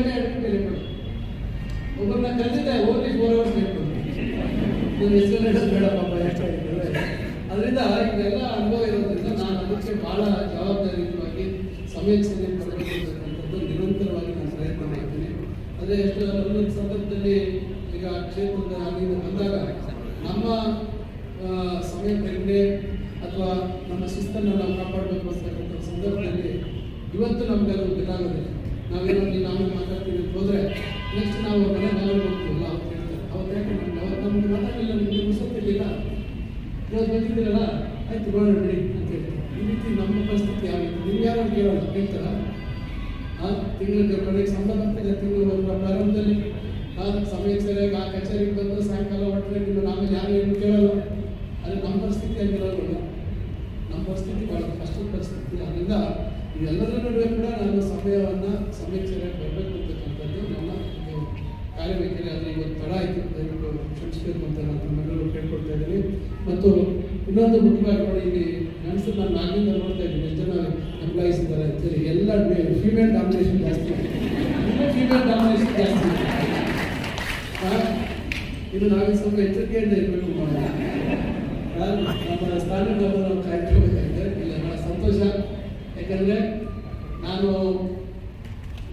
ಗಂಟೆ ಎರಡು ಗಂಟೆ ಹೇಳ್ಕೊಂಡು ಒಬ್ಬರನ್ನ ಕರೆದಿದ್ದೆ ಓನ್ಲಿ ಫೋರ್ ಅವರ್ಸ್ ಪಾಪ ಯಾಕೆ ಹೇಳಿದ್ರೆ ಅದರಿಂದ ಇವೆಲ್ಲ ಅನುಭವ ಇರೋದ್ರಿಂದ ನಾನು ಅದಕ್ಕೆ ಬಹಳ ಜವಾಬ್ದಾರಿಯುತವಾಗಿ ಸಮಯಕ್ಕೆ ಸರಿಯಾಗಿ ಕೊಡಬೇಕಂತಕ್ಕಂಥದ್ದು ನಿರಂತರವಾಗಿ ನಾನು ಪ್ರಯತ್ನ ಮಾಡ್ತೀನಿ. ಅದೇ ಎಷ್ಟು ಒಂದೊಂದು ಸಂದರ್ಭದಲ್ಲಿ ಈಗ ಕ್ಷೇತ್ರದ ಬಂದಾಗ ನಮ್ಮ ಸಮಯ ಕಡಿಮೆ ಅಥವಾ ನಮ್ಮ ಶಿಸ್ತನ್ನು ನಾವು ಕಾಪಾಡಬೇಕು ಅಂತಕ್ಕಂಥ ಸಂದರ್ಭದಲ್ಲಿ ಇವತ್ತು ನಮಗೆಲ್ಲ ಗೊತ್ತಾಗೋದಿಲ್ಲ ನಾವೇನೋ ನಾವು ಮಾತಾಡ್ತೀವಿ ಅಂತ ಹೋದ್ರೆ ನೆಕ್ಸ್ಟ್ ನಾವು ಮನೆ ಮನೆಗೆ ಹೋಗ್ತೀವಲ್ಲ ಅವ್ರು ಅವತ್ತು ಯಾಕೆ ನಮ್ಗೆ ಅವತ್ತು ನಮ್ಗೆ ಮಾತಾಡಲಿಲ್ಲ, ನಿಮಗೆ ಮುಗಿಸೋತಿರ್ಲಿಲ್ಲ ಇವತ್ತು ಬಂದಿದ್ದೀರಲ್ಲ ಆಯ್ತು ನೋಡೋಣ ಬಿಡಿ ಅಂತ ಹೇಳ್ತಾರೆ. ಈ ರೀತಿ ನಮ್ಮ ಪರಿಸ್ಥಿತಿ ಆಗಿತ್ತು ನೀವು ಯಾರು ಕೇಳೋಣ ಹೇಳ್ತಾರ ಆ ತಿಂಗಳಿಗೆ ಕೊನೆಗೆ ಸಂಬಳ ಬರ್ತಿದೆ ತಿಂಗಳು ಬರುವ ಪ್ರಾರಂಭದಲ್ಲಿ. ಆ ಸಮಯಕ್ಕೆ ಸರಿಯಾಗಿ ಆ ಕಚೇರಿಗೆ ಬಂದು ಸಾಯಂಕಾಲ ಹೊಟ್ಟರೆ ನಿಮ್ಮ ಆಮೇಲೆ ಯಾರು ಏನು ಕೇಳಲ್ಲ. ಅದು ನಮ್ಮ ಪರಿಸ್ಥಿತಿ ಆಗಿರೋಲ್ಲ ನಮ್ಮ ಪರಿಸ್ಥಿತಿ ಭಾಳ ಕಷ್ಟದ ಪರಿಸ್ಥಿತಿ. ಅದರಿಂದ ಇವೆಲ್ಲದರ ನಡುವೆ ಕೂಡ ನಾನು ಸಮಯವನ್ನು ಸಮೀಕ್ಷೆ ಬರಬೇಕು ಅಂತಕ್ಕಂಥದ್ದು ನನ್ನ ಒಂದು ಕಾರ್ಯವೈಖರಿ ಆದರೆ ಇವತ್ತು ತಡ ಆಯಿತು. ದಯವಿಟ್ಟು ಕ್ಷಮಿಸಬೇಕು ಅಂತ ನಾನು ತಮ್ಮೆಲ್ಲರೂ ಕೇಳ್ಕೊಳ್ತಾ ಇದ್ದೀನಿ. ಮತ್ತು ಇನ್ನೊಂದು ಮುಖ್ಯವಾಗಿ ನೋಡಿ, ಇಲ್ಲಿ ಗಂಡಸರು ನಾನು ನಾಗಿಂದ ನೋಡ್ತಾ ಇದ್ದೀನಿ. ಎಷ್ಟು ಜನ ಎಂಪ್ಲಾಯೀಸ್ ಇದ್ದಾರೆ ಅಂತೇಳಿ ಎಲ್ಲ ಫೀಮೇಲ್ ಡಾಮಿನೇಷನ್ ಜಾಸ್ತಿ. ಫೀಮೇಲ್ ಡಾಮಿನೇಷನ್ ಜಾಸ್ತಿ. ಇದು ನಾವೇ ಸ್ವಲ್ಪ ಎಚ್ಚರಿಕೆಯಿಂದ ಇರಬೇಕು ನಮ್ಮ ಸ್ಥಾನಗಳನ್ನು ನಾವು ಕಾಯ್ಕೊಳ್ಬೇಕಾಗಿದೆ ಇಲ್ಲ ಸಂತೋಷ. ಯಾಕಂದರೆ ನಾನು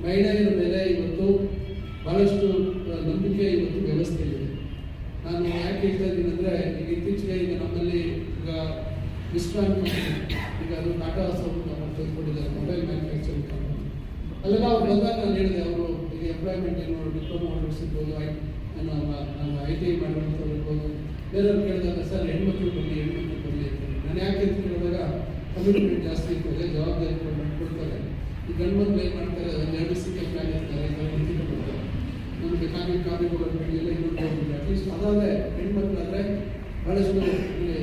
ಮಹಿಳೆಯರ ಮೇಲೆ ಇವತ್ತು ಭಾಳಷ್ಟು ನಂಬಿಕೆ ಇವತ್ತು ವ್ಯವಸ್ಥೆ ಇದೆ ನಾನು ಯಾಕೆ ಹೇಳ್ತಾ ಇದ್ದೀನಿ ಅಂದರೆ, ಈಗ ಇತ್ತೀಚೆಗೆ ಈಗ ನಮ್ಮಲ್ಲಿ ಈಗ ಕಂಪನಿ ಈಗ ಅದು ಟಾಟಾ ಸೌಂಡ್ ತೆಗೆದುಕೊಂಡಿದ್ದಾರೆ, ಮೊಬೈಲ್ ಮ್ಯಾನುಫ್ಯಾಕ್ಚರಿಂಗ್ ಅಲ್ಲೆಲ್ಲ ಅವ್ರು ಬಂದಾಗ ನಾನು ಹೇಳಿದೆ, ಅವರು ಈಗ ಎಂಪ್ಲಾಯ್ಮೆಂಟ್ ಏನು ಡಿಪ್ಲೊಮಾ ಮಾಡಿಸಿರ್ಬೋದು ಐ ನಮ್ಮ ಐ ಟಿ ಐ ಮಾಡಿರ್ಬೋದು ಬೇರೆಯವ್ರು ಕೇಳಿದಾಗ, ಸರ್, ಹೆಣ್ಮಕ್ಳು ಬರಲಿ ಹೆಣ್ಮಕ್ಳು ಬರಲಿ ನಾನು ಯಾಕೆ ಅಂತ ಕೇಳಿದಾಗ ಕಮಿಟ್ಮೆಂಟ್ ಜಾಸ್ತಿ ಇರ್ತದೆ ಜವಾಬ್ದಾರಿ ಕೊಡ್- ಕೊಡ್ತಾರೆ. ಈ ಮಕ್ಳು ಏನು ಮಾಡ್ತಾರೆ ಎರಡು ಸಿಕ್ಕ ಪ್ಲಾನ್ ಇರ್ತಾರೆ ಕೊಡ್ತಾರೆ ನಮಗೆ ಬೆಳೆಯಲ್ಲ ಇನ್ನೊಂದು ಹೋಗ್ಬಿಡಿ ಅಟ್ಲೀಸ್ಟ್ ಅದಾದರೆ ಹೆಣ್ಮಕ್ಳಾದರೆ ಭಾಳಷ್ಟು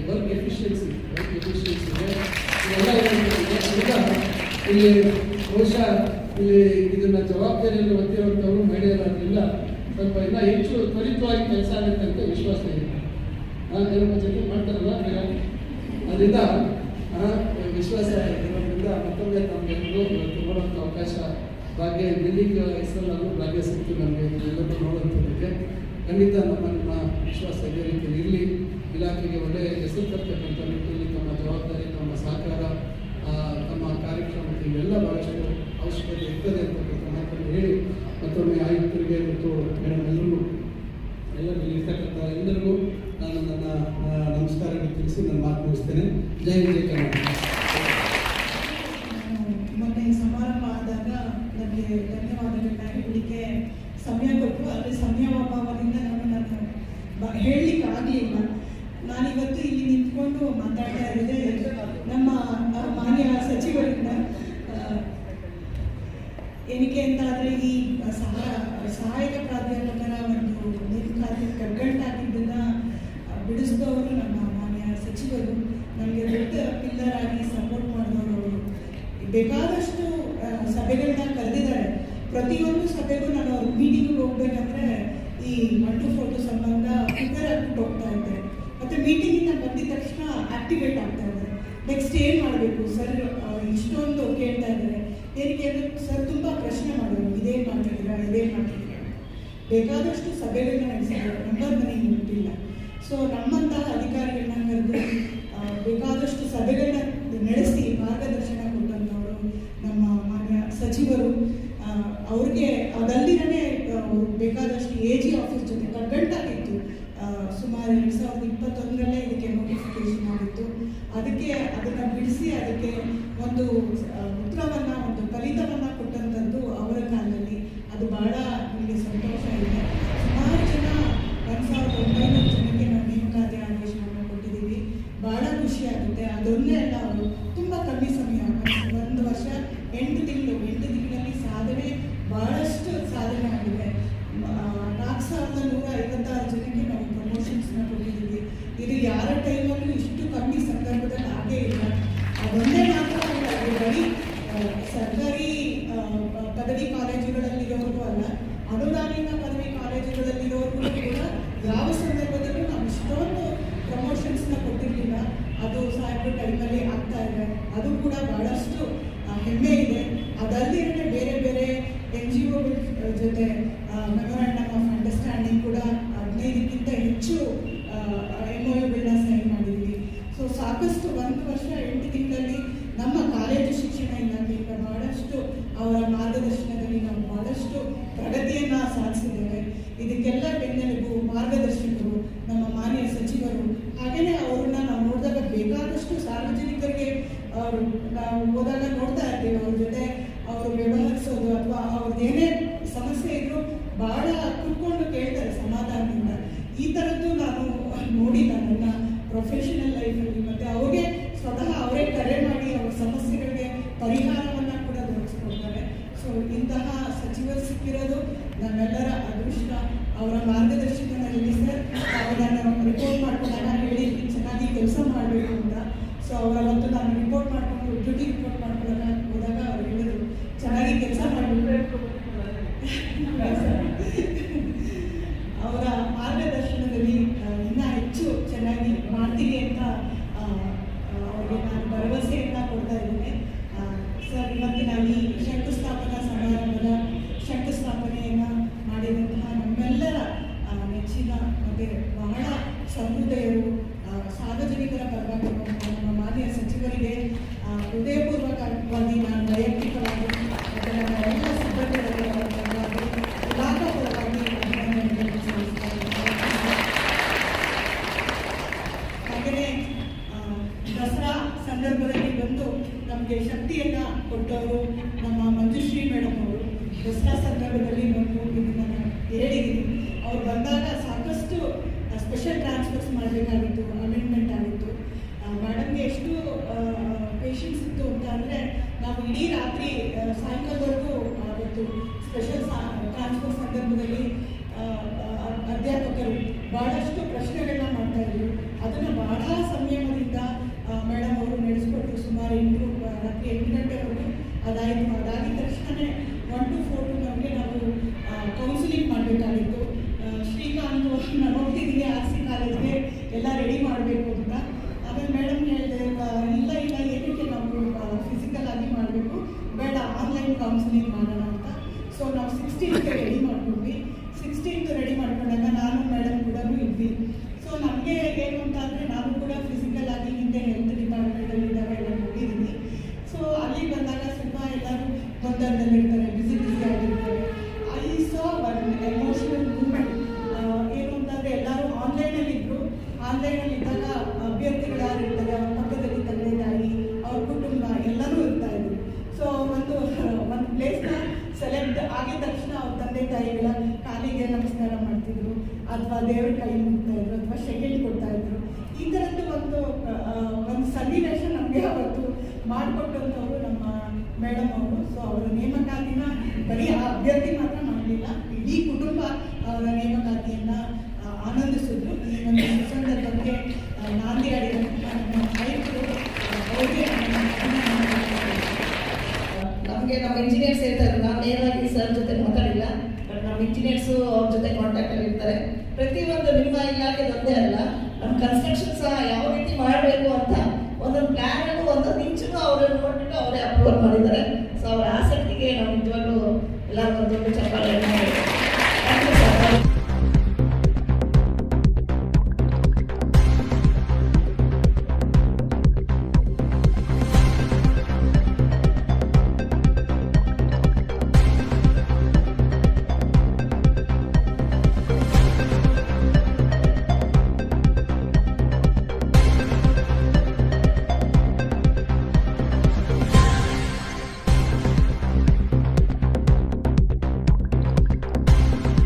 ವರ್ಕ್ ಎಫಿಷಿಯನ್ಸಿ ವರ್ಕ್ ಎಫಿಷಿಯನ್ಸಿ ಅದರಿಂದ ಇಲ್ಲಿ ಬಹುಶಃ ಇಲ್ಲಿ ಇದನ್ನ ಜವಾಬ್ದಾರಿಯನ್ನು ಹೊತ್ತಿರುವಂಥವ್ರು ಮಹಿಳೆಯರಾಗಿಲ್ಲ ಸ್ವಲ್ಪ ಇನ್ನ ಹೆಚ್ಚು ತ್ವರಿತವಾಗಿ ಕೆಲಸ ಆಗುತ್ತೆ ಅಂತ ವಿಶ್ವಾಸ ಇದೆ. ನಾನು ಜೊತೆ ಮಾಡ್ತಾರಲ್ಲ ಅದರಿಂದ ವಿಶ್ವಾಸ ಇರೋದ್ರಿಂದ ಮತ್ತೊಮ್ಮೆ ತಮಗೆಲ್ಲರೂ ನೋಡುವಂಥ ಅವಕಾಶ ಭಾಗ್ಯ ಬಿಲ್ಡಿಂಗ್ ಹೆಸರಲ್ಲೂ ಭಾಗ್ಯ ಸಿಕ್ತು ನಮಗೆ ಎಲ್ಲರೂ ನೋಡುವಂಥದ್ದಕ್ಕೆ ಖಂಡಿತ ನಮ್ಮ ನಿಮ್ಮ ವಿಶ್ವಾಸ ಇದೇ ರೀತಿಯಲ್ಲಿ ಇರಲಿ. ಇಲಾಖೆಗೆ ಒಳ್ಳೆಯ ಹೆಸರು ತರ್ತಕ್ಕಂಥ ನಿಟ್ಟಿನಲ್ಲಿ ತಮ್ಮ ಜವಾಬ್ದಾರಿ, ತಮ್ಮ ಸಹಕಾರ ತಮ್ಮ ಕಾರ್ಯಕ್ರಮಕ್ಕೆ ಇವೆಲ್ಲ ಬಹಳಷ್ಟು ಅವಶ್ಯಕತೆ ಇರ್ತದೆ ಅಂತಕ್ಕಂಥ ಮಾತನ್ನು ಹೇಳಿ ಮತ್ತೊಮ್ಮೆ ಆಯುಕ್ತರಿಗೆ ಮತ್ತು ಮೇಡಮ್ ಎಲ್ಲರಿಗೂ ಎಲ್ಲ ಇರ್ತಕ್ಕಂಥ ಎಲ್ಲರಿಗೂ ನಾನು ನನ್ನ ನಮಸ್ಕಾರಗಳು ತಿಳಿಸಿ ನನ್ನ ಮಾತು ಮುಗಿಸ್ತೇನೆ. ಜೈ ಜೈ ಕರ್ನಾಟಕ ಮೊನ್ನೆ ಈ ಸಮಾರಂಭ ಆದಾಗ ನನಗೆ ಧನ್ಯವಾದಗಳನ್ನ ಹೇಳಲಿಕ್ಕೆ ಸಮಯ ಕೊಟ್ಟು ಆದರೆ ಸಮಯ ಅಭಾವದಿಂದ ನಾನು ನಾನು ಬ- ಹೇಳಲಿಕ್ಕೆ ಆಗಲಿಲ್ಲ ನಾನಿವತ್ತು ಇಲ್ಲಿ ನಿಂತ್ಕೊಂಡು ಮಾತಾಡ್ತಾ ಇರೋದೇ ನಮ್ಮ ಆ, ಮಾನ್ಯ ಸಚಿವರಿಂದ ಆ, ಏನಕ್ಕೆ ಅಂತ ಆದರೆ ಈ ಸಹ ಸಹಾಯಕ ಪ್ರಾಧ್ಯಾಪಕರ ಒಂದು ನೇಮಕಾತಿ ಕಗ್ಗಂಟಾಗಿದ್ದನ್ನ ಆ, ಬಿಡಿಸಿದವರು ನಮ್ಮ ಮಾನ್ಯ ಸಚಿವರು ನನಗೆ ದೊಡ್ಡ ಪಿಲ್ಲರ್ ಆಗಿ ಸಪೋರ್ಟ್ ಮಾಡಿದವರು ಅವರು ಬೇಕಾದಷ್ಟು ಸಭೆಗಳನ್ನ ಕರೆದಿದ್ದಾರೆ. ಪ್ರತಿಯೊಂದು ಸಭೆಗೂ ನಾನು ಮೀಟಿಂಗ್ ಹೋಗ್ಬೇಕಂದ್ರೆ ಈ ಮಣ್ಣು ಫೋಟೋ ಸಂಬಂಧ ಪ್ರಿಪೇರ್ ಆಗ್ಬಿಟ್ಟು ಹೋಗ್ತಾ ಇದ್ದಾರೆ. ಮತ್ತೆ ಮೀಟಿಂಗಿಂದ ಬಂದಿದ ತಕ್ಷಣ ಆಕ್ಟಿವೇಟ್ ಆಗ್ತಾ ಇದ್ದಾರೆ. ನೆಕ್ಸ್ಟ್ ಏನು ಮಾಡಬೇಕು? ಸರ್ ಇಷ್ಟೊಂದು ಕೇಳ್ತಾ ಇದ್ದಾರೆ. ಏನಕ್ಕೆ ಸರ್ ತುಂಬ ಪ್ರಶ್ನೆ ಮಾಡಬೇಕು ಇದೇನು ಮಾಡ್ತಿದ್ದೀರಾ? ಇದೇನು ಮಾಡ್ತಿದ್ದೀರಾ ಬೇಕಾದಷ್ಟು ಸಭೆಗಳನ್ನ ನಡೆಸಿದ್ದಾರೆ ನಂಬರ್ ನನಗೆ ಗೊತ್ತಿಲ್ಲ ಸೊ ನಮ್ಮಂತಹ ಅಧಿಕಾರಿಗಳನ್ನ ಕರೆದು ಬೇಕಾದಷ್ಟು ಸಭೆಗಳನ್ನ ನಡೆಸಿ ಮಾರ್ಗದರ್ಶನ ಅದಕ್ಕೆ ಅದನ್ನು ಬಿಡಿಸಿ ಅದಕ್ಕೆ ಒಂದು ಉತ್ತರವನ್ನು ಒಂದು ಫಲಿತವನ್ನ ಕಾಲೇಜುಗಳಲ್ಲಿರೋರ್ಗೂ ಕೂಡ ಯಾವ ಸಂದರ್ಭದಲ್ಲೂ ನಾವು ಇಷ್ಟೊಂದು ಪ್ರಮೋಷನ್ಸ್ನ ಕೊಟ್ಟಿರಲಿಲ್ಲ. ಅದು ಸಹ ಯಾವ್ದು ಟೈಮಲ್ಲಿ ಆಗ್ತಾ ಇದೆ. ಅದು ಕೂಡ ಬಹಳಷ್ಟು ಹೆಮ್ಮೆ ಇದೆ. ಅದಲ್ಲದೆ ಬೇರೆ ಬೇರೆ ಎನ್ ಜಿ ಒಗಳ ಜೊತೆ ಮೆಮೊರಾಂಡಮ್ ಆಫ್ ಅಂಡರ್ಸ್ಟ್ಯಾಂಡಿಂಗ್ ಕೂಡ ಹದಿನೈದಕ್ಕಿಂತ ಹೆಚ್ಚು ಎಂ ಒಗಳನ್ನ ಸೈನ್ ಮಾಡಿದ್ವಿ. ಸೊ ಸಾಕಷ್ಟು ಒಂದು ವರ್ಷ, ಎಂಟು ತಿಂಗಳಲ್ಲಿ ನಮ್ಮ ಕಾಲೇಜು ಶಿಕ್ಷಣ ಇಲಾಖೆಯಿಂದ ಬಹಳಷ್ಟು ಅವರ ಮಾರ್ಗದರ್ಶನದಲ್ಲಿ ನಾವು ಬಹಳಷ್ಟು ಪ್ರಗತಿಯನ್ನ ಸಾಧಿಸಿದ್ದೇವೆ ಇದಕ್ಕೆಲ್ಲ ಬೆನ್ನೆಲುಬು, ಮಾರ್ಗದರ್ಶಕರು, ನಮ್ಮ ಮಾನ್ಯ ಸಚಿವರು. ಹಾಗೆಯೇ ಅವ್ರನ್ನ ನಾವು ನೋಡಿದಾಗ ಬೇಕಾದಷ್ಟು ಸಾರ್ವಜನಿಕರಿಗೆ ಅವರು ನಾವು ಹೋದಾಗ ನೋಡ್ತಾ ಇರ್ತೀವಿ. ಅವ್ರ ಜೊತೆ ಅವರು ವ್ಯವಹರಿಸೋದು ಅಥವಾ ಅವ್ರದ್ದೇನೇ ಸಮಸ್ಯೆ ಇದ್ರು ಬಹಳ ಕುತ್ಕೊಂಡು ಕೇಳ್ತಾರೆ ಸಮಾಧಾನದಿಂದ. ಈ ಥರದ್ದು ನಾನು ನೋಡಿ ನನ್ನ ಪ್ರೊಫೆಷನಲ್ ಲೈಫಲ್ಲಿ ಮತ್ತೆ ಅವ್ರಿಗೆ ಸ್ವತಃ ಅವರೇ ಕರೆ ಮಾಡಿ ಅವ್ರ ಸಮಸ್ಯೆಗಳಿಗೆ ಪರಿಹಾರವನ್ನು ಕೂಡ ದೊರಕಿಸ್ಕೊಡ್ತಾರೆ. ಸೊ ಇಂತಹ ಸಚಿವರು ಸಿಕ್ಕಿರೋದು ನಮ್ಮೆಲ್ಲರ ಅದೃಷ್ಟ ಅವರ ಮಾರ್ಗದರ್ಶನದಲ್ಲಿ ಸರ್. ಅವರನ್ನು ರಿಪೋರ್ಟ್ ಮಾಡ್ಕೊಂಡಾಗ ಹೇಳಿ, ಚೆನ್ನಾಗಿ ಕೆಲಸ ಮಾಡಬೇಕು ಅಂತ. ಸೊ ಅವರ ಅವತ್ತು ನಾನು ರಿಪೋರ್ಟ್ ಮಾಡ್ಕೊಂಡು ಡ್ಯೂಟಿ ರಿಪೋರ್ಟ್ ಮಾಡ್ಕೊಂಡಾಗ ಮಾಡಬೇಕಾಗಿತ್ತು ಅಮೆಂಡ್ಮೆಂಟ್ ಆಗಿತ್ತು ಮೇಡಮ್ಗೆ ಎಷ್ಟು ಪೇಷನ್ಸ್ ಇತ್ತು ಅಂತ ಅಂದರೆ ನಾವು ಇಡೀ ರಾತ್ರಿ ಸಾಯಂಕಾಲದವರೆಗೂ ಅವತ್ತು ಸ್ಪೆಷಲ್ ಟ್ರಾನ್ಸ್ಫರ್ ಸಂದರ್ಭದಲ್ಲಿ ಅಧ್ಯಾಪಕರು ಬಹಳಷ್ಟು ಪ್ರಶ್ನೆಗಳನ್ನ ಮಾಡ್ತಾ ಇದ್ರು. ಅದನ್ನು ಬಹಳ ಸಂಯಮದಿಂದ ಮೇಡಮ್ ಅವರು ನಡೆಸ್ಕೊಟ್ಟು ಸುಮಾರು ಎಂಟು ರಾತ್ರಿ ಎಂಟು ಗಂಟೆವರೆಗೂ ಅದಾಯಿತು. ಅದಾದ ತಕ್ಷಣ ಒನ್ ಟು ಫೋರ್ ಟು ನಮಗೆ ನಾವು ಕೌನ್ಸಿಲಿಂಗ್ ಮಾಡಬೇಕಾಗಿತ್ತು ಶ್ರೀಕಾಂತ್ ನಾನು ಹೋಗ್ತಿದ್ದೀನಿ ಆರ್ ಸಿ ಕಾಲೇಜ್ಗೆ ಎಲ್ಲ ರೆಡಿ ಮಾಡಬೇಕು ಅಂತ ಆಮೇಲೆ ಮೇಡಮ್ ಹೇಳಿದೆ ಇಲ್ಲ ಇಲ್ಲ ಏನಕ್ಕೆ ನಾವು ಫಿಸಿಕಲ್ ಆಗಿ ಮಾಡಬೇಕು ಬೇಡ ಆನ್ಲೈನ್ ಕೌನ್ಸಿಲಿಂಗ್ ಮಾಡೋಣ ಅಂತ. ಸೊ ನಾವು ಸಿಕ್ಸ್ಟೀನ್ತ್ ರೆಡಿ ಮಾಡ್ತಿದ್ರು, ಅಥವಾ ದೇವ್ರ ಕೈ ಮುಗ್ತಾ ಇದ್ರು, ಅಥವಾ ಶೆಕೆಂಡ್ ಕೊಡ್ತಾ ಇದ್ರು, ಈ ಥರದ್ದು ಒಂದು ಒಂದು ಸನ್ನಿವೇಶ ನಮಗೆ ಅವತ್ತು ಮಾಡಿಕೊಟ್ಟಂಥವ್ರು ನಮ್ಮ ಮೇಡಮ್ ಅವರು. ಸೊ ಅವರ ನೇಮಕಾತಿನ ಬರೀ ಅಭ್ಯರ್ಥಿ ಮಾತ್ರ ಮಾಡಲಿಲ್ಲ, ಇಡೀ ಕುಟುಂಬ ಅವರ ನೇಮಕಾತಿಯನ್ನ ಆ, ಆನಂದಿಸಿದ್ರು ಈ ಒಂದು ಸಂದರ್ಭಕ್ಕೆ ಆ, ನಾಂದಿ ಆಡಿದಂತಹ ನಮ್ಮ ನಾಯಕರು ಆ, ಅವರಿಗೆ ನನ್ನ ಅಭಿನಂದನೆಗಳು. ನಮಗೆ ನಮ್ಮ ಇಂಜಿನಿಯರ್ಸ್ ಇರ್ತಾರೆ ನಾನು ನೇರವಾಗಿ ಸರ್ ಜೊತೆ ಮಾತಾಡಿಲ್ಲ ಬಟ್ ನಮ್ಮ ಇಂಜಿನಿಯರ್ಸು ಅವ್ರ ಜೊತೆ ಕಾಂಟ್ಯಾಕ್ಟ್ ಅಲ್ಲಿ ಇರ್ತಾರೆ ಪ್ರತಿಯೊಂದು ನಿಮ್ಮ ಇಲಾಖೆ ಒಂದೇ ಅಲ್ಲ ನಮ್ಮ ಕನ್ಸ್ಟ್ರಕ್ಷನ್ ಸಹ ಯಾವ ರೀತಿ ಮಾಡಬೇಕು ಅಂತ ಅಪ್ರೂವಲ್ ಮಾಡಿದ್ದಾರೆ